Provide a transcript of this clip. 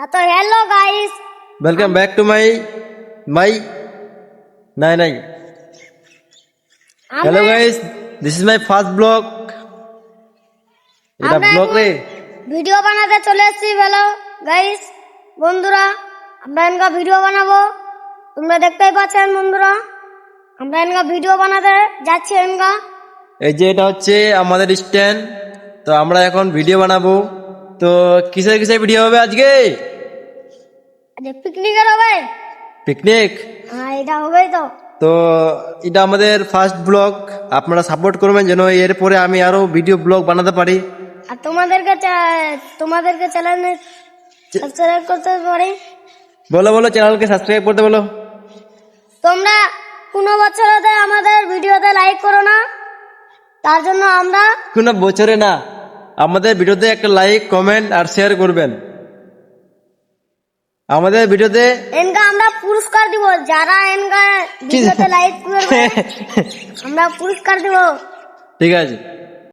હા તો hello guys welcome back to my my নাই નાય hello guys this is my first blog এটা ব্লগ রে ভিডিও বানাতে চলে এসেছি হ্যালো গাইস বন্ধুরা আমরা এনকা ভিডিও বানাবো। তোমরা দেখতেই পাচ্ছেন বন্ধুরা আমরা এনকা ভিডিও বানাতে যাচ্ছি এনকা। এই যে এটা হচ্ছে আমাদের স্ট্যান্ড তো আমরা এখন ভিডিও বানাবো। তো কিসের কিসের ভিডিও হবে আজকে? আজকে পিকনিকের হবে? পিকনিক হ্যাঁ এটা হবেই তো। তো এটা আমাদের ফার্স্ট ব্লগ আপনারা সাপোর্ট করবেন যেন এরপরে আমি আরও ভিডিও ব্লগ বানাতে পারি। আর তোমাদেরকে তোমাদেরকে চ্যানেলে সাবস্ক্রাইব করতে পারি? বলো বলো চ্যানেলকে সাবস্ক্রাইব করতে বলো। তোমরা কোনো বছরতে আমাদের ভিডিওতে লাইক করো না। তার জন্য আমরা কোনো বছরে না। আমাদের ভিডিওতে একটা লাইক কমেন্ট আর শেয়ার করবেন। আমাদের ভিডিওতে এনকা আমরা পুরস্কার দিব যারা এনকা ভিডিওতে লাইক করবে আমরা পুরস্কার দিব। ঠিক আছে।